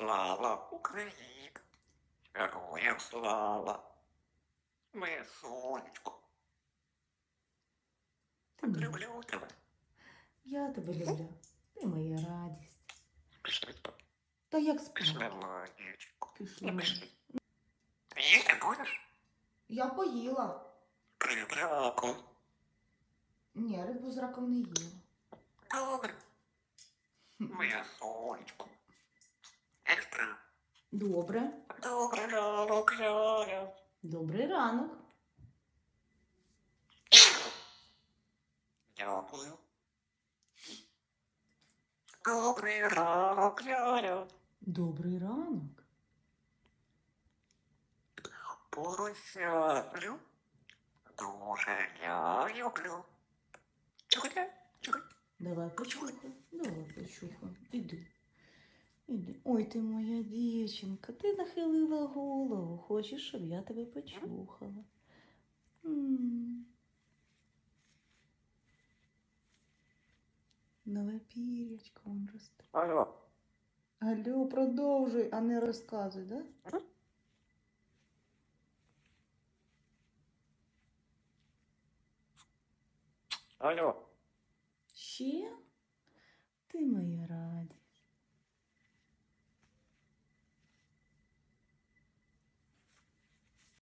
Слава Україні! Героям слава! Моє сонечко, моя. люблю тебе. Я тебе люблю. Ти моя радість. Пішли спати. Та як Пішли, спати? Пішли. Не пішли. Їсти будеш? Я поїла. Прибраку. Ні, рибу з раком не їла. Добре. Моє сонечко. Добре. Добре ранок, Добрий ранок. Дякую. Добрий ранок. Добрий ранок. Поросятлю. Дуже я люблю. Чекайте, чекайте. Давай почухай. Давай почухай. Іди. Іди. Ой, ти моя дівчинка, ти нахилила голову. Хочеш, щоб я тебе почухала. М. Нове пірячко он росте. Алло. Алло, продовжуй, а не розказуй, да? Алло. Ще? Ти моя радість.